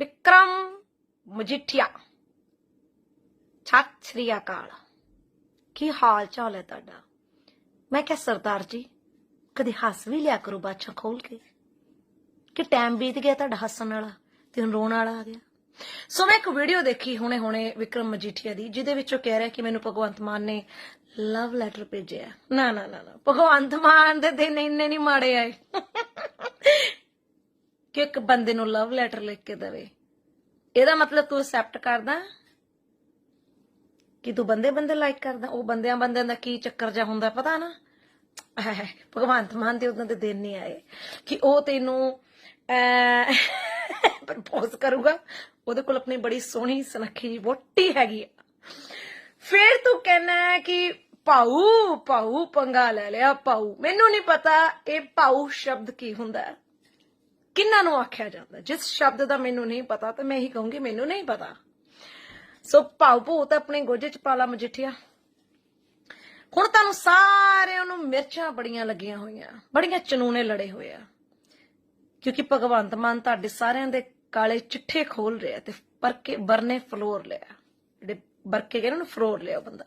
ਵਿਕਰਮ ਮਜੀਠੀਆ। ਸਤਿ ਸ੍ਰੀ ਅਕਾਲ। ਕੀ ਹਾਲ ਚਾਲ ਹੈ ਤੁਹਾਡਾ? ਮੈਂ ਕਿਹਾ, ਸਰਦਾਰ ਜੀ, ਕਦੇ ਹੱਸ ਵੀ ਲਿਆ ਕਰੋ ਬਾਛਾ ਖੋਲ ਕੇ? ਕਿ ਟਾਈਮ ਬੀਤ ਗਿਆ ਤੁਹਾਡਾ ਹੱਸਣ ਵਾਲਾ ਤੇ ਹੁਣ ਰੋਣ ਵਾਲਾ ਆ ਗਿਆ? ਸੋ ਮੈਂ ਇੱਕ ਵੀਡੀਓ ਦੇਖੀ ਹੁਣੇ ਹੁਣੇ ਵਿਕਰਮ ਮਜੀਠੀਆ ਦੀ, ਜਿਹਦੇ ਵਿੱਚ ਉਹ ਕਹਿ ਰਿਹਾ ਕਿ ਮੈਨੂੰ ਭਗਵੰਤ ਮਾਨ ਨੇ ਲਵ ਲੈਟਰ ਭੇਜਿਆ। ਨਾ ਨਾ ਨਾ ਭਗਵੰਤ ਮਾਨ ਦੇ ਦਿਨ ਇੰਨੇ ਨਹੀਂ ਮਾੜੇ ਆਏ। ਕਿ ਇੱਕ ਬੰਦੇ ਨੂੰ ਲਵ ਲੈਟਰ ਲਿਖ ਕੇ ਦੇਵੇ। ਇਹਦਾ ਮਤਲਬ ਤੂੰ ਅਸੈਪਟ ਕਰਦਾ ਕਿ ਤੂੰ ਬੰਦੇ ਬੰਦੇ ਲਾਈਕ ਕਰਦਾ। ਉਹ ਬੰਦਿਆਂ ਬੰਦਿਆਂ ਦਾ ਕੀ ਚੱਕਰ ਜਾ ਹੁੰਦਾ ਪਤਾ ਨਾ? ਐ, ਭਗਵੰਤ ਮਾਨ ਦੇ ਉਹਨਾਂ ਦੇ ਦਿਨ ਨਹੀਂ ਆਏ ਕਿ ਉਹ ਤੈਨੂੰ ਪ੍ਰਪੋਜ਼ ਕਰੂਗਾ। ਉਹਦੇ ਕੋਲ ਆਪਣੀ ਬੜੀ ਸੋਹਣੀ ਸੁਨੱਖੀ ਜਿਹੀ ਵੋਟੀ ਹੈਗੀ ਆ। ਫਿਰ ਤੂੰ ਕਹਿਣਾ ਕਿ ਪਾਉ ਪਾਉ ਪੰਗਾ ਲੈ ਲਿਆ ਪਾਉ ਮੈਨੂੰ ਨਹੀਂ ਪਤਾ ਇਹ ਪਾਉ ਸ਼ਬਦ ਕੀ ਹੁੰਦਾ। ਕਿੰਨਾਂ ਨੂੰ ਆਖਿਆ ਜਾਂਦਾ? ਜਿਸ ਸ਼ਬਦ ਦਾ ਮੈਨੂੰ ਨਹੀਂ ਪਤਾ ਤਾਂ ਮੈਂ ਇਹੀ ਕਹੂੰਗੀ, ਮੈਨੂੰ ਨਹੀਂ ਪਤਾ। ਸੋ ਪਾਉ ਭੂ ਤਾਂ ਆਪਣੇ ਗੋਜੇ ਚ ਪਾਲਾ ਮਜਿੱਠਿਆ। ਹੁਣ ਤੁਹਾਨੂੰ ਸਾਰਿਆਂ ਨੂੰ ਮਿਰਚਾਂ ਬੜੀਆਂ ਲੱਗੀਆਂ ਹੋਈਆਂ, ਬੜੀਆਂ ਚਨੂਨੇ ਲੜੇ ਹੋਏ ਆ। ਕਿਉਂਕਿ ਭਗਵੰਤ ਮਾਨ ਤੁਹਾਡੇ ਸਾਰਿਆਂ ਦੇ ਕਾਲੇ ਚਿੱਠੇ ਖੋਲ ਰਿਹਾ ਤੇ ਪਰਕੇ ਬਰਨੇ ਫਲੋਰ ਲਿਆ। ਜਿਹੜੇ ਬਰਕੇ ਕਹਿੰਦੇ ਨੇ ਫਲੋਰ ਲਿਆ ਬੰਦਾ।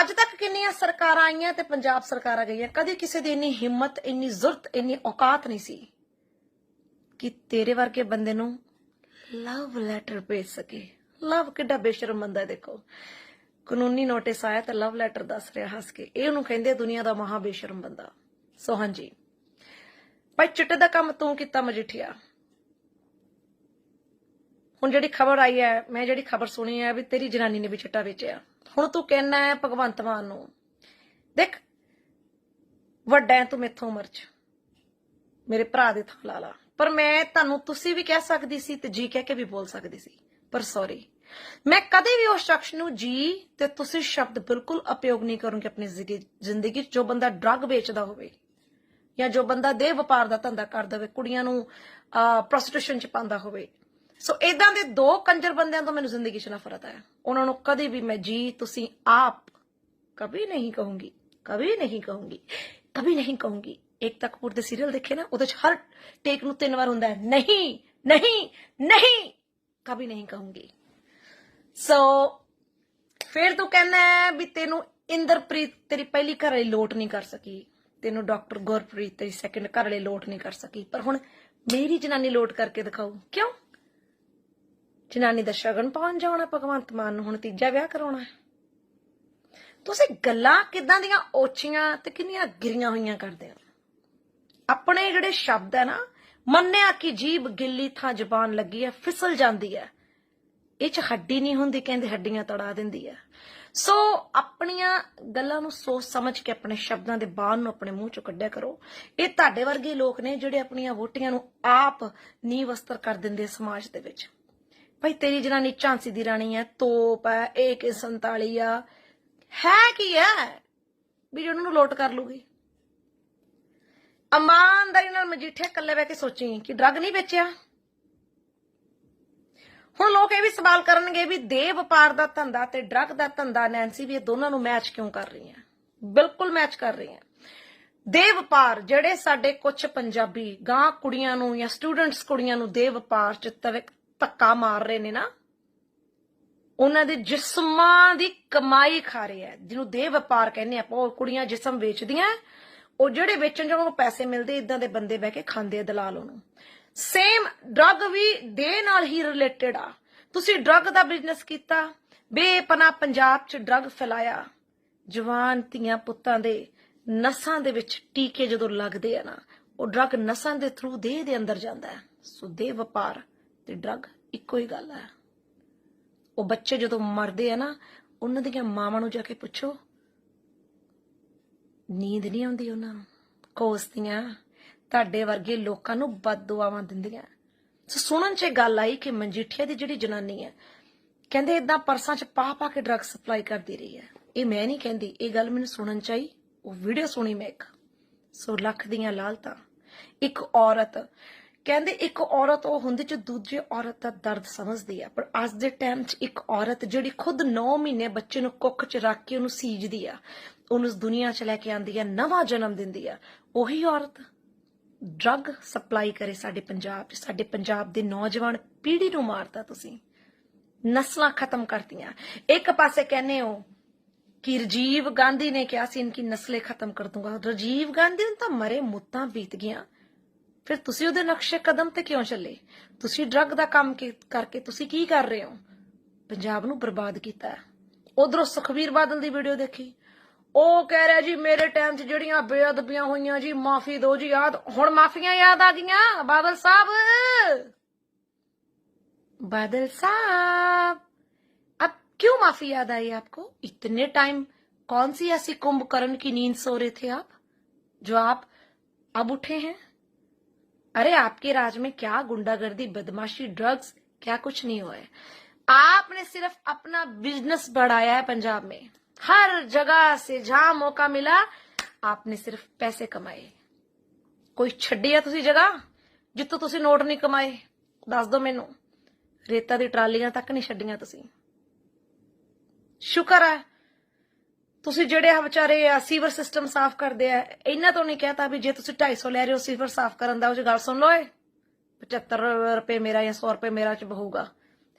ਅੱਜ ਤੱਕ ਕਿੰਨੀਆਂ ਸਰਕਾਰਾਂ ਆਈਆਂ ਤੇ ਪੰਜਾਬ ਸਰਕਾਰਾਂ ਗਈਆਂ? ਕਦੇ ਕਿਸੇ ਦੀ ਇੰਨੀ ਹਿੰਮਤ, ਇੰਨੀ ਜ਼ੁਰਤ, ਇੰਨੀ ਔਕਾਤ ਨਹੀਂ ਸੀ। ਕਿ ਤੇਰੇ ਵਰਗੇ ਬੰਦੇ ਨੂੰ ਲਵ ਲੈਟਰ ਭੇਜ ਸਕੇ। ਲਵ ਕਿੱਡਾ ਬੇਸ਼ਰਮ ਬੰਦਾ ਦੇਖੋ। ਕਾਨੂੰਨੀ ਨੋਟਿਸ ਆਇਆ ਤਾਂ ਲਵ ਲੈਟਰ ਦੱਸ ਰਿਹਾ ਹੱਸ ਕੇ। ਇਹ ਉਹਨੂੰ ਕਹਿੰਦੇ ਆ ਦੁਨੀਆ ਦਾ ਮਹਾ ਬੇਸ਼ਰਮ ਬੰਦਾ। ਸੋ ਹਾਂਜੀ। ਭਾਈ ਚਿੱਟੇ ਦਾ ਕੰਮ ਤੂੰ ਕੀਤਾ ਮਜੀਠੀਆ। ਹੁਣ ਜਿਹੜੀ ਖਬਰ ਆਈ ਹੈ, ਮੈਂ ਜਿਹੜੀ ਖਬਰ ਸੁਣੀ ਹੈ ਵੀ ਤੇਰੀ ਜਨਾਨੀ ਨੇ ਵੀ ਚਿੱਟਾ ਵੇਚਿਆ। ਹੁਣ ਤੂੰ ਕਹਿਣਾ ਹੈ ਭਗਵੰਤ ਮਾਨ ਨੂੰ। ਦੇਖ, ਵੱਡਾ ਹੈ ਤੂੰ ਮੇਥੋਂ ਉਮਰ ਚ ਮੇਰੇ ਭਰਾ ਦੇ ਥਾਂ ਲਾ ਲਾ। ਪਰ ਮੈਂ ਤੁਹਾਨੂੰ ਤੁਸੀਂ ਵੀ ਕਹਿ ਸਕਦੀ ਸੀ ਤੇ ਜੀ ਕਹਿ ਕੇ ਵੀ ਬੋਲ ਸਕਦੀ ਸੀ, ਪਰ ਸੌਰੀ ਮੈਂ ਕਦੇ ਵੀ ਉਸ ਸ਼ਖਸ ਨੂੰ ਜੀ ਤੇ ਤੁਸੀਂ ਸ਼ਬਦ ਬਿਲਕੁਲ ਉਪਯੋਗ ਨਹੀਂ ਕਰੂੰਗੀ ਆਪਣੀ ਜ਼ਿੰਦਗੀ 'ਚ ਜੋ ਬੰਦਾ ਡਰੱਗ ਵੇਚਦਾ ਹੋਵੇ ਜਾਂ ਜੋ ਬੰਦਾ ਦੇਹ ਵਪਾਰ ਦਾ ਧੰਦਾ ਕਰਦਾ ਹੋਵੇ ਕੁੜੀਆਂ ਨੂੰ ਪ੍ਰੋਸਟੀਟਿਊਸ਼ਨ 'ਚ ਪਾਉਂਦਾ ਹੋਵੇ। ਸੋ ਇਦਾਂ ਦੇ ਦੋ ਕੰਜਰ ਬੰਦਿਆਂ ਤੋਂ ਮੈਨੂੰ ਜ਼ਿੰਦਗੀ 'ਚ ਨਫ਼ਰਤ ਆਇਆ। ਉਹਨਾਂ ਨੂੰ ਕਦੇ ਵੀ ਮੈਂ ਜੀ, ਤੁਸੀਂ ਆਪ ਕभी ਨਹੀਂ ਕਹੂੰਗੀ ਕभी ਨਹੀਂ ਕਹੂੰਗੀ ਕभी ਨਹੀਂ ਕਹੂੰਗੀ। ਏਕਤਾ ਕਪੂਰ ਦੇ ਸੀਰੀਅਲ ਦੇਖੇ ਨਾ ਉਹਦੇ 'ਚ ਹਰ ਟੇਕ ਨੂੰ ਤਿੰਨ ਵਾਰ ਹੁੰਦਾ ਹੈ ਨਹੀਂ ਨਹੀਂ ਨਹੀਂ ਕभी ਨਹੀਂ ਕਹੂੰਗੀ ਸੋ ਫਿਰ ਤੂੰ ਕਹਿੰਦਾ ਹੈ ਵੀ ਤੈਨੂੰ ਇੰਦਰਪ੍ਰੀਤ ਤੇਰੀ ਪਹਿਲੀ ਘਰ ਵਾਲੀ ਲੋਟ ਨਹੀਂ ਕਰ ਸਕੀ ਤੈਨੂੰ ਡਾਕਟਰ ਗੁਰਪ੍ਰੀਤ ਤੇਰੀ ਸੈਕੰਡ ਘਰ ਵਾਲੀ ਲੋਟ ਨਹੀਂ ਕਰ ਸਕੀ ਪਰ ਹੁਣ ਮੇਰੀ ਜਨਾਨੀ ਲੋਟ ਕਰਕੇ ਦਿਖਾਓ ਕਿਉਂ ਜਨਾਨੀ ਦਾ ਸ਼ਗਨ ਪਾਉਣ ਜਾਣਾ ਭਗਵੰਤ ਮਾਨ ਨੂੰ ਹੁਣ ਤੀਜਾ ਵਿਆਹ ਕਰਾਉਣਾ ਹੈ ਤੁਸੀਂ ਗੱਲਾਂ ਕਿਦਾਂ ਦੀਆਂ ਓਛੀਆਂ ਤੇ ਕਿੰਨੀਆਂ ਗਿਰੀਆਂ ਹੋਈਆਂ ਕਰਦੇ ਹੋ ਆਪਣੇ ਜਿਹੜੇ ਸ਼ਬਦ ਹੈ ਨਾ, ਮੰਨਿਆ ਕਿ ਜੀਬ ਗਿੱਲੀ ਥਾਂ ਜ਼ਬਾਨ ਲੱਗੀ ਹੈ, ਫਿਸਲ ਜਾਂਦੀ ਹੈ। ਇਹ ਚ ਹੱਡੀ ਨਹੀਂ ਹੁੰਦੀ, ਕਹਿੰਦੇ ਹੱਡੀਆਂ ਤੜਾ ਦਿੰਦੀ ਹੈ। ਸੋ ਆਪਣੀਆਂ ਗੱਲਾਂ ਨੂੰ ਸੋਚ ਸਮਝ ਕੇ ਆਪਣੇ ਸ਼ਬਦਾਂ ਦੇ ਬਾਹਰ ਨੂੰ ਆਪਣੇ ਮੂੰਹ ਚੋਂ ਕੱਢਿਆ ਕਰੋ। ਇਹ ਤੁਹਾਡੇ ਵਰਗੇ ਲੋਕ ਨੇ ਜਿਹੜੇ ਆਪਣੀਆਂ ਵੋਟੀਆਂ ਨੂੰ ਆਪ ਨੀਂਹ ਵਸਤਰ ਕਰ ਦਿੰਦੇ ਸਮਾਜ ਦੇ ਵਿੱਚ। ਭਾਈ, ਤੇਰੀ ਜਨਾਨੀ ਝਾਂਸੀ ਦੀ ਰਾਣੀ ਹੈ, ਤੋਪ ਹੈ AK47 ਆ। ਹੈ ਕੀ ਹੈ? ਵੀ ਜਿਹਨੂੰ ਨੂੰ ਲੋਟ ਕਰ ਲੂਗੀ ਇਮਾਨਦਾਰੀ ਨਾਲ ਮਜੀਠੇ ਇਕੱਲੇ ਬਹਿ ਕੇ ਸੋਚੀ ਕਿ ਡਰੱਗ ਨਹੀਂ ਵੇਚਿਆ। ਹੁਣ ਲੋਕ ਇਹ ਵੀ ਸਵਾਲ ਕਰਨਗੇ ਵੀ ਦੇ ਵਪਾਰ ਦਾ ਧੰਦਾ ਤੇ ਡਰੱਗ ਦਾ ਧੰਦਾ ਨੈਂਸੀ ਵੀ ਇਹ ਦੋਨਾਂ ਨੂੰ ਮੈਚ ਕਿਉਂ ਕਰ ਰਹੀ ਹੈ? ਬਿਲਕੁਲ ਮੈਚ ਕਰ ਰਹੀ ਹੈ। ਦੇ ਵਪਾਰ, ਜਿਹੜੇ ਸਾਡੇ ਕੁਝ ਪੰਜਾਬੀ ਗਾਂ ਕੁੜੀਆਂ ਨੂੰ ਜਾਂ ਸਟੂਡੈਂਟਸ ਕੁੜੀਆਂ ਨੂੰ ਦੇ ਵਪਾਰ ਚ ਤਵ- ਧੱਕਾ ਮਾਰ ਰਹੇ ਨੇ ਨਾ, ਉਹਨਾਂ ਦੇ ਜਿਸਮਾਂ ਦੀ ਕਮਾਈ ਖਾ ਰਹੇ ਹੈ, ਜਿਹਨੂੰ ਦੇ ਵਪਾਰ ਕਹਿੰਦੇ ਆਪਾਂ, ਉਹ ਕੁੜੀਆਂ ਜਿਸਮ ਵੇਚਦੀਆਂ ਉਹ ਜਿਹੜੇ ਵੇਚਣ ਜਦੋਂ ਪੈਸੇ ਮਿਲਦੇ ਇਦਾਂ ਦੇ ਬੰਦੇ ਬਹਿ ਕੇ ਖਾਂਦੇ ਆ ਦਲਾਲ ਉਹਨੂੰ। ਸੇਮ ਡਰੱਗ ਵੀ ਦੇ ਨਾਲ ਹੀ ਰਿਲੇਟਡ ਆ। ਤੁਸੀਂ ਡਰੱਗ ਦਾ ਬਿਜ਼ਨਸ ਕੀਤਾ ਬੇਪਨਾ ਪੰਜਾਬ 'ਚ ਡਰੱਗ ਫੈਲਾਇਆ। ਜਵਾਨ ਧੀਆਂ ਪੁੱਤਾਂ ਦੇ ਨਸਾਂ ਦੇ ਵਿੱਚ ਟੀਕੇ ਜਦੋਂ ਲੱਗਦੇ ਆ ਨਾ, ਉਹ ਡਰੱਗ ਨਸਾਂ ਦੇ ਥਰੂ ਦੇਹ ਦੇ ਅੰਦਰ ਜਾਂਦਾ ਹੈ। ਸੋ ਦੇਹ ਵਪਾਰ ਤੇ ਡਰੱਗ ਇੱਕੋ ਹੀ ਗੱਲ ਹੈ। ਉਹ ਬੱਚੇ ਜਦੋਂ ਮਰਦੇ ਆ ਨਾ, ਉਹਨਾਂ ਦੀਆਂ ਮਾਵਾਂ ਨੂੰ ਜਾ ਕੇ ਪੁੱਛੋ ਨੀਂਦ ਨਹੀਂ ਆਉਂਦੀ ਉਹਨਾਂ ਨੂੰ। ਕੋਸਦੀਆਂ ਤੁਹਾਡੇ ਵਰਗੇ ਲੋਕਾਂ ਨੂੰ ਬਦਦੁਆਵਾਂ ਦਿੰਦੀਆਂ। ਸੋ ਸੁਣਨ 'ਚ ਇਹ ਗੱਲ ਆਈ ਕਿ ਮਨਜੀਠੀਆ ਦੀ ਜਿਹੜੀ ਜਨਾਨੀ ਹੈ, ਕਹਿੰਦੇ ਇਦਾਂ ਪਰਸਾਂ 'ਚ ਪਾ ਪਾ ਕੇ ਡਰੱਗ ਸਪਲਾਈ ਕਰਦੀ ਰਹੀ ਹੈ। ਇਹ ਮੈਂ ਨਹੀਂ ਕਹਿੰਦੀ, ਇਹ ਗੱਲ ਮੈਨੂੰ ਸੁਣਨ 'ਚ ਆਈ, ਉਹ ਵੀਡੀਓ ਸੁਣੀ ਮੈਂ ਇੱਕ। ਸੋ ਲੱਖ ਦੀਆਂ ਲਾਲਤਾਂ। ਇੱਕ ਔਰਤ ਕਹਿੰਦੇ ਇੱਕ ਔਰਤ, ਉਹ ਹੁੰਦੀ ਜੋ ਦੂਜੇ ਔਰਤ ਦਾ ਦਰਦ ਸਮਝਦੀ ਆ, ਪਰ ਅੱਜ ਦੇ ਟਾਈਮ 'ਚ ਇੱਕ ਔਰਤ ਜਿਹੜੀ ਖੁਦ 9 ਮਹੀਨੇ ਬੱਚੇ ਨੂੰ ਕੁੱਖ 'ਚ ਰੱਖ ਕੇ ਉਹਨੂੰ ਸੀਜਦੀ ਆ, ਉਹਨੂੰ ਇਸ ਦੁਨੀਆ 'ਚ ਲੈ ਕੇ ਆਂਦੀ ਆ, ਨਵਾਂ ਜਨਮ ਦਿੰਦੀ ਆ, ਉਹੀ ਔਰਤ ਡਰੱਗ ਸਪਲਾਈ ਕਰੇ ਸਾਡੇ ਪੰਜਾਬ 'ਚ, ਸਾਡੇ ਪੰਜਾਬ ਦੇ ਨੌਜਵਾਨ ਪੀੜ੍ਹੀ ਨੂੰ ਮਾਰਦਾ ਤੁਸੀਂ। ਨਸਲਾਂ ਖਤਮ ਕਰਤੀਆਂ। ਇੱਕ ਪਾਸੇ ਕਹਿੰਦੇ ਹੋ ਕਿ ਰਜੀਵ ਗਾਂਧੀ ਨੇ ਕਿਹਾ ਸੀ, ਇਨਕੀ ਨਸਲੇ ਖਤਮ ਕਰ ਦੂੰਗਾ। ਰਜੀਵ ਗਾਂਧੀ ਨੂੰ ਤਾਂ ਮਰੇ ਮੁੱਤਾਂ ਬੀਤ ਗਈਆਂ। ਫਿਰ ਤੁਸੀਂ ਉਹਦੇ ਨਕਸ਼ੇ ਕਦਮ ਤੇ ਕਿਉਂ ਚੱਲੇ ਤੁਸੀਂ ਡਰੱਗ ਦਾ ਕੰਮ ਕੀ- ਕਰਕੇ ਤੁਸੀਂ ਕੀ ਕਰ ਰਹੇ ਹੋ ਪੰਜਾਬ ਨੂੰ ਬਰਬਾਦ ਕੀਤਾ ਉਧਰੋਂ ਸੁਖਵੀਰ ਬਾਦਲ ਦੀ ਵੀਡੀਓ ਦੇਖੀ ਉਹ ਕਹਿ ਰਿਹਾ ਜੀ ਮੇਰੇ ਟਾਈਮ 'ਚ ਜਿਹੜੀਆਂ ਬੇਅਦਬੀਆਂ ਹੋਈਆਂ ਜੀ ਮਾਫੀ ਦਿਓ ਜੀ ਯਾਦ ਹੁਣ ਮਾਫੀਆਂ ਯਾਦ ਆ ਗਈਆਂ ਬਾਦਲ ਸਾਹਿਬ बादल साहब अब क्यों माफी याद आई आपको इतने टाइम कौन सी ऐसी कुंभकर्ण की नींद सो रहे थे आप जो आप अब उठे हैं अरे आपके राज में क्या गुंडागर्दी बदमाशी ड्रग्स क्या कुछ नहीं हुआ है आपने सिर्फ अपना बिजनेस बढ़ाया है पंजाब में हर जगह से जहां मौका मिला आपने सिर्फ पैसे कमाए ਕੋਈ ਛੱਡੀ ਆ ਤੁਸੀਂ ਜਗ੍ਹਾ ਜਿੱਥੋਂ ਤੁਸੀਂ ਨੋਟ ਨਹੀਂ ਕਮਾਏ ਦੱਸ ਦਿਓ ਮੈਨੂੰ ਰੇਤਾ ਦੀ ਟਰਾਲੀਆਂ ਤੱਕ ਨਹੀਂ ਛੱਡੀਆਂ ਤੁਸੀਂ ਸ਼ੁਕਰ ਹੈ ਤੁਸੀਂ ਜਿਹੜੇ ਆ ਵਿਚਾਰੇ ਆ ਸੀਵਰ ਸਿਸਟਮ ਸਾਫ਼ ਕਰਦੇ ਆ, ਇਹਨਾਂ ਤੋਂ ਨਹੀਂ ਕਹਤਾ ਵੀ ਜੇ ਤੁਸੀਂ 250 ਲੈ ਰਹੇ ਹੋ ਸੀਵਰ ਸਾਫ਼ ਕਰਨ ਦਾ, ਉਹ 'ਚ ਗੱਲ ਸੁਣ ਲਓ ਏ। 75 ਰੁਪਏ ਮੇਰਾ ਜਾਂ 100 ਰੁਪਏ ਮੇਰਾ ਚ ਬਹੂਗਾ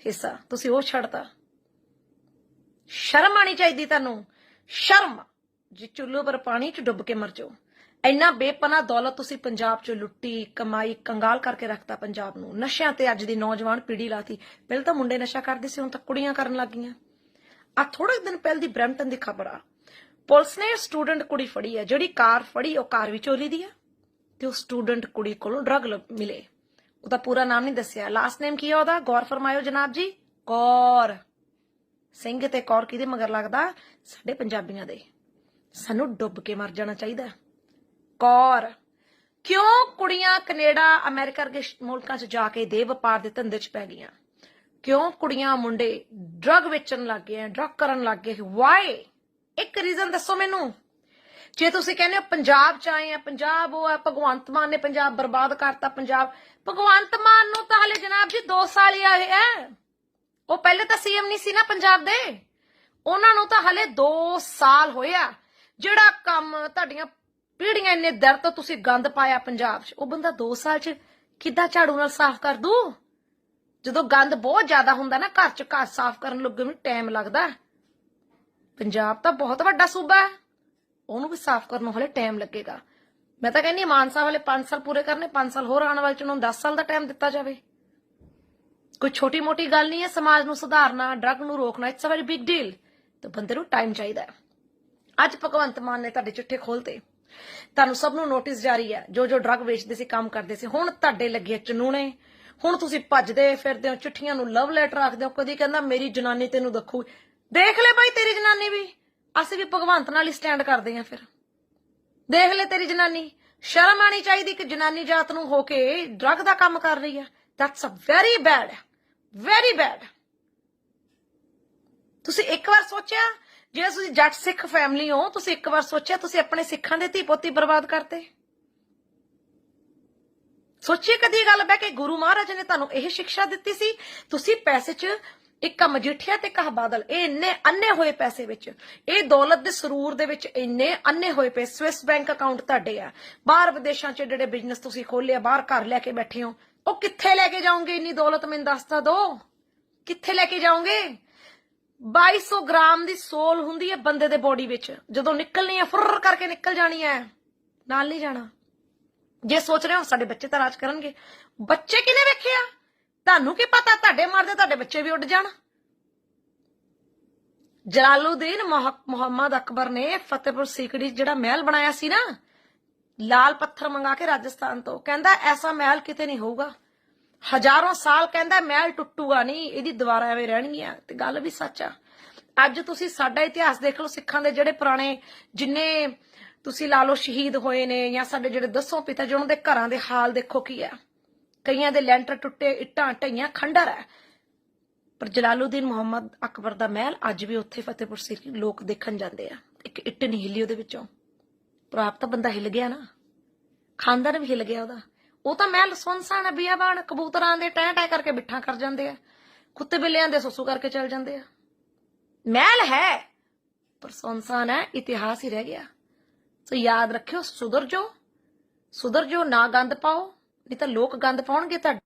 ਹਿੱਸਾ, ਤੁਸੀਂ ਉਹ ਛੱਡਤਾ। ਸ਼ਰਮ ਆਣੀ ਚਾਹੀਦੀ ਤੁਹਾਨੂੰ। ਸ਼ਰਮ! ਜੇ ਚੁੱਲ੍ਹੇ ਪਰ ਪਾਣੀ ਚ ਡੁੱਬ ਕੇ ਮਰ ਜਾਓ। ਇੰਨਾ ਬੇਪਨਾ ਦੌਲਤ ਤੁਸੀਂ ਪੰਜਾਬ ਚੋਂ ਲੁੱਟੀ, ਕਮਾਈ, ਕੰਗਾਲ ਕਰਕੇ ਰੱਖਤਾ ਪੰਜਾਬ ਨੂੰ। ਨਸ਼ਿਆਂ ਤੇ ਅੱਜ ਦੀ ਨੌਜਵਾਨ ਪੀੜ੍ਹੀ ਲਾਤੀ। ਪਹਿਲਾਂ ਤਾਂ ਮੁੰਡੇ ਨਸ਼ਾ ਕਰਦੇ ਸੀ, ਹੁਣ ਤਾਂ ਕੁੜੀਆਂ ਕਰਨ ਲੱਗ ਗਈਆਂ ਆ ਥੋੜੇ ਦਿਨ ਪਹਿਲ ਦੀ ਬ੍ਰੈਂਟਨ ਦੀ ਖਬਰ ਆ। ਪੁਲਿਸ ਨੇ ਸਟੂਡੈਂਟ ਕੁੜੀ ਫੜੀ ਹੈ ਜਿਹੜੀ ਕਾਰ ਫੜੀ, ਉਹ ਕਾਰ ਵੀ ਚੋਰੀ ਦੀ ਹੈ ਤੇ ਉਹ ਸਟੂਡੈਂਟ ਕੁੜੀ ਕੋਲੋਂ ਡਰਗ ਮਿਲੇ। ਉਹਦਾ ਪੂਰਾ ਨਾਮ ਨਹੀਂ ਦੱਸਿਆ। ਲਾਸਟ ਨੇਮ ਕੀ ਆ ਉਹਦਾ? ਗੌਰ ਫਰਮਾਇਓ ਜਨਾਬ ਜੀ। ਕੌਰ। ਸਿੰਘ ਤੇ ਕੌਰ ਕਿਹਦੇ ਮਗਰ ਲੱਗਦਾ? ਸਾਡੇ ਪੰਜਾਬੀਆਂ ਦੇ। ਸਾਨੂੰ ਡੁੱਬ ਕੇ ਮਰ ਜਾਣਾ ਚਾਹੀਦਾ। ਕੌਰ। ਕਿਉਂ ਕੁੜੀਆਂ ਕੈਨੇਡਾ, ਅਮਰੀਕਾ ਵਰਗੇ ਮੁਲਕਾਂ 'ਚ ਜਾ ਕੇ ਦੇ ਵਪਾਰ ਦੇ ਧੰਦੇ 'ਚ ਪੈ ਗਈਆਂ? ਕਿਉਂ ਕੁੜੀਆਂ ਮੁੰਡੇ ਡਰਗ ਵੇਚਣ ਲੱਗ ਗਏ ਡਰਗ ਕਰਨ ਲੱਗ ਗਏ? ਵਾਈ ਇੱਕ ਰੀਜ਼ਨ ਦੱਸੋ ਮੈਨੂੰ। ਜੇ ਤੁਸੀਂ ਕਹਿੰਦੇ ਹੋ ਪੰਜਾਬ 'ਚ ਆਏ ਆ, ਪੰਜਾਬ ਉਹ ਆ, ਭਗਵੰਤ ਮਾਨ ਨੇ ਪੰਜਾਬ ਬਰਬਾਦ ਕਰਤਾ ਪੰਜਾਬ। ਭਗਵੰਤ ਮਾਨ ਨੂੰ ਤਾਂ ਹਲੇ ਜਨਾਬ ਜੀ 2 ਸਾਲ ਹੀ ਆਏ ਆ ਉਹ ਪਹਿਲੇ ਤਾਂ ਸੀਐਮ ਨਹੀਂ ਸੀ ਨਾ ਪੰਜਾਬ ਦੇ। ਉਹਨਾਂ ਨੂੰ ਤਾਂ ਹਲੇ 2 ਸਾਲ ਹੋਇਆ ਜਿਹੜਾ ਕੰਮ ਤੁਹਾਡੀਆਂ ਪੀੜੀਆਂ ਇੰਨੇ ਦਰ ਤੋਂ ਤੁਸੀਂ ਗੰਦ ਪਾਇਆ ਪੰਜਾਬ 'ਚ, ਉਹ ਬੰਦਾ 2 ਸਾਲ 'ਚ ਕਿੱਦਾਂ ਝਾੜੂ ਨਾਲ ਸਾਫ਼ ਕਰ ਦੂ? ਜਦੋਂ ਗੰਦ ਬਹੁਤ ਜ਼ਿਆਦਾ ਹੁੰਦਾ ਨਾ, ਘਰ 'ਚ ਘਰ ਸਾਫ਼ ਕਰਨ ਲੱਗੇ ਵੀ ਟਾਈਮ ਲੱਗਦਾ। ਪੰਜਾਬ ਤਾਂ ਬਹੁਤ ਵੱਡਾ ਸੂਬਾ ਹੈ। ਉਹਨੂੰ ਵੀ ਸਾਫ਼ ਕਰਨ ਨੂੰ ਹਲੇ ਟਾਈਮ ਲੱਗੇਗਾ। ਮੈਂ ਤਾਂ ਕਹਿੰਦੀ ਮਾਨਸਾ ਵਾਲੇ 5 ਸਾਲ ਪੂਰੇ ਕਰਨੇ 5 ਸਾਲ ਹੋਰ ਆਉਣ ਵਾਲੇ ਚ ਉਹਨਾਂ ਨੂੰ 10 ਸਾਲ ਦਾ ਟਾਈਮ ਦਿੱਤਾ ਜਾਵੇ। ਕੋਈ ਛੋਟੀ ਮੋਟੀ ਗੱਲ ਨਹੀਂ ਹੈ, ਸਮਾਜ ਨੂੰ ਸੁਧਾਰਨਾ ਡਰੱਗ ਨੂੰ ਰੋਕਣਾ it's a very big deal ਤੇ ਬੰਦੇ ਨੂੰ ਟਾਈਮ ਚਾਹੀਦਾ ਹੈ। ਅੱਜ ਭਗਵੰਤ ਮਾਨ ਨੇ ਤੁਹਾਡੇ ਚਿੱਠੇ ਖੋਲਤੇ ਤੁਹਾਨੂੰ ਸਭ ਨੂੰ ਨੋਟਿਸ ਜਾਰੀ ਹੈ। ਜੋ ਜੋ ਡਰੱਗ ਵੇਚਦੇ ਸੀ, ਕੰਮ ਕਰਦੇ ਸੀ, ਹੁਣ ਤੁਹਾਡੇ ਲੱਗੇ ਚਨੂਣੇ। ਹੁਣ ਤੁਸੀਂ ਭੱਜਦੇ ਫਿਰਦੇ ਹੋ, ਚਿੱਠੀਆਂ ਨੂੰ ਲਵ ਲੈਟਰ ਆਖਦੇ ਹੋ, ਕਦੀ ਕਹਿੰਦਾ, ਮੇਰੀ ਜਨਾਨੀ ਤੈਨੂੰ ਦੱਖੂ ਦੇਖ ਲੈ ਭਾਈ ਤੇਰੀ ਜਨਾਨੀ ਵੀ। ਅਸੀਂ ਵੀ ਭਗਵੰਤ ਨਾਲ ਹੀ ਸਟੈਂਡ ਕਰਦੇ ਆਂ ਫਿਰ। ਦੇਖ ਲੈ ਤੇਰੀ ਜਨਾਨੀ। ਸ਼ਰਮ ਆਣੀ ਚਾਹੀਦੀ ਕਿ ਜਨਾਨੀ ਜਾਤ ਨੂੰ ਹੋ ਕੇ ਡਰੱਗ ਦਾ ਕੰਮ ਕਰ ਰਹੀ ਹੈ। That's a very bad very bad ਤੁਸੀਂ ਇੱਕ ਵਾਰ ਸੋਚਿਆ, ਜੇ ਤੁਸੀਂ ਜੱਟ ਸਿੱਖ ਫੈਮਿਲੀ ਹੋ, ਤੁਸੀਂ ਇੱਕ ਵਾਰ ਸੋਚਿਆ ਤੁਸੀਂ ਆਪਣੇ ਸਿੱਖਾਂ ਦੇ ਧੀ ਪੋਤੀ ਬਰਬਾਦ ਕਰਤੇ? ਸੋਚਿਏ ਕਦੀ ਗੱਲ ਬੈ ਕਿ ਗੁਰੂ ਮਹਾਰਾਜ ਨੇ ਤੁਹਾਨੂੰ ਇਹ ਸਿੱਖਿਆ ਦਿੱਤੀ ਸੀ, ਤੁਸੀਂ ਪੈਸੇ 'ਚ ਇੱਕ ਆ ਮਜੀਠੀਆ ਤੇ ਇੱਕ ਕਹ ਬਾਦਲ, ਇਹ ਇੰਨੇ ਅੰਨੇ ਹੋਏ ਪੈਸੇ ਵਿੱਚ, ਇਹ ਦੌਲਤ ਦੇ ਸਰੂਰ ਦੇ ਵਿੱਚ ਇੰਨੇ ਅੰਨੇ ਹੋਏ ਪਏ ਸਵਿਸ ਬੈਂਕ ਅਕਾਊਂਟ ਤੁਹਾਡੇ ਆ। ਬਾਹਰ ਵਿਦੇਸ਼ਾਂ 'ਚ ਜਿਹੜੇ ਬਿਜ਼ਨਸ ਤੁਸੀਂ ਖੋਲਿਆ ਬਾਹਰ ਘਰ ਲੈ ਕੇ ਬੈਠੇ ਹੋ, ਉਹ ਕਿੱਥੇ ਲੈ ਕੇ ਜਾਓਗੇ ਇੰਨੀ ਦੌਲਤ ਮੈਨੂੰ ਦੱਸ ਤਾਂ ਦੋ? ਕਿੱਥੇ ਲੈ ਕੇ ਜਾਓਗੇ? 2200 ਗ੍ਰਾਮ ਦੀ ਸੋਲ ਹੁੰਦੀ ਹੈ ਬੰਦੇ ਦੇ ਬੋਡੀ ਵਿੱਚ, ਜਦੋਂ ਨਿਕਲਣੀ ਹੈ ਫੁਰ ਕਰਕੇ ਨਿਕਲ ਜਾਣੀ ਹੈ। ਨਾਲ ਨਹੀਂ ਜਾਣਾ। ਜੇ ਸੋਚ ਰਹੇ ਹੋ, ਸਾਡੇ ਬੱਚੇ ਤਾਂ ਰਾਜ ਕਰਨਗੇ। ਬੱਚੇ ਕਿਨੇ ਵੇਖਿਆ ਤੁਹਾਨੂੰ ਕੀ ਪਤਾ ਤੁਹਾਡੇ ਮਰਦੇ ਤੁਹਾਡੇ ਬੱਚੇ ਵੀ ਉੱਡ ਜਾਣ? ਜਲਾਲੂਦੀਨ ਮੁਹੰਮਦ ਅਕਬਰ ਨੇ ਫਤਿਹਪੁਰ ਸੀਕਰੀ ਜਿਹੜਾ ਮਹਿਲ ਬਣਾਇਆ ਸੀ ਨਾ, ਲਾਲ ਪੱਥਰ ਮੰਗਾ ਕੇ ਰਾਜਸਥਾਨ ਤੋਂ, ਕਹਿੰਦਾ ਐਸਾ ਮਹਿਲ ਕਿਤੇ ਨਹੀਂ ਹੋਊਗਾ। ਹਜ਼ਾਰਾਂ ਸਾਲ ਕਹਿੰਦਾ ਮਹਿਲ ਟੁੱਟੂਗਾ ਨਹੀਂ, ਇਹਦੀ ਦੁਬਾਰਾ ਐਵੇਂ ਰਹਿਣਗੀਆਂ, ਤੇ ਗੱਲ ਵੀ ਸੱਚ ਆ। ਅੱਜ ਤੁਸੀਂ ਸਾਡਾ ਇਤਿਹਾਸ ਦੇਖ ਲਓ ਸਿੱਖਾਂ ਦੇ ਜਿਹੜੇ ਪੁਰਾਣੇ, ਜਿੰਨੇ ਤੁਸੀਂ ਲਾ ਲਓ ਸ਼ਹੀਦ ਹੋਏ ਨੇ ਜਾਂ ਸਾਡੇ ਜਿਹੜੇ ਦਸੋਂ ਪਿਤਾ ਜੀ, ਉਹਨਾਂ ਦੇ ਘਰਾਂ ਦੇ ਹਾਲ ਦੇਖੋ ਕੀ ਆ। ਕਈਆਂ ਦੇ ਲੈਂਟਰ ਟੁੱਟੇ, ਇੱਟਾਂ ਢਈਆਂ ਖੰਡਰ ਹੈ ਪਰ ਜਲਾਲੂਦੀਨ ਮੁਹੰਮਦ ਅਕਬਰ ਦਾ ਮਹਿਲ ਅੱਜ ਵੀ ਉੱਥੇ ਫਤਿਹਪੁਰ ਸਿਕਰੀ ਲੋਕ ਦੇਖਣ ਜਾਂਦੇ ਆ। ਇੱਕ ਇੱਟ ਨਹੀਂ ਹਿੱਲੀ ਉਹਦੇ ਵਿੱਚੋਂ। ਪਰ ਆਪ ਤਾਂ ਬੰਦਾ ਹਿੱਲ ਗਿਆ ਨਾ। ਖਾਨਦਾਨ ਵੀ ਹਿੱਲ ਗਿਆ ਉਹਦਾ। ਉਹ ਤਾਂ ਮਹਿਲ ਸੁਨਸਾਨ ਬਿਆਬਾਨ, ਕਬੂਤਰਾਂ ਦੇ ਟੈਂ ਟੈਂ ਕਰਕੇ ਬਿੱਠਾਂ ਕਰ ਜਾਂਦੇ ਆ। ਕੁੱਤੇ ਬਿੱਲਿਆਂ ਦੇ ਸੁਸੂ ਕਰਕੇ ਚੱਲ ਜਾਂਦੇ ਆ। ਮਹਿਲ ਹੈ, ਪਰ ਸੁਨਸਾਨ ਹੈ, ਇਤਿਹਾਸ ਹੀ ਰਹਿ ਗਿਆ। ਸੋ ਯਾਦ ਰੱਖਿਓ, ਸੁਧਰ ਜੋ ਸੁਧਰ ਜੋ ਨਾ ਗੰਦ ਪਾਓ। ਨਹੀਂ ਤਾਂ ਲੋਕ ਗੰਦ ਪਾਉਣਗੇ ਤੁਹਾਡੇ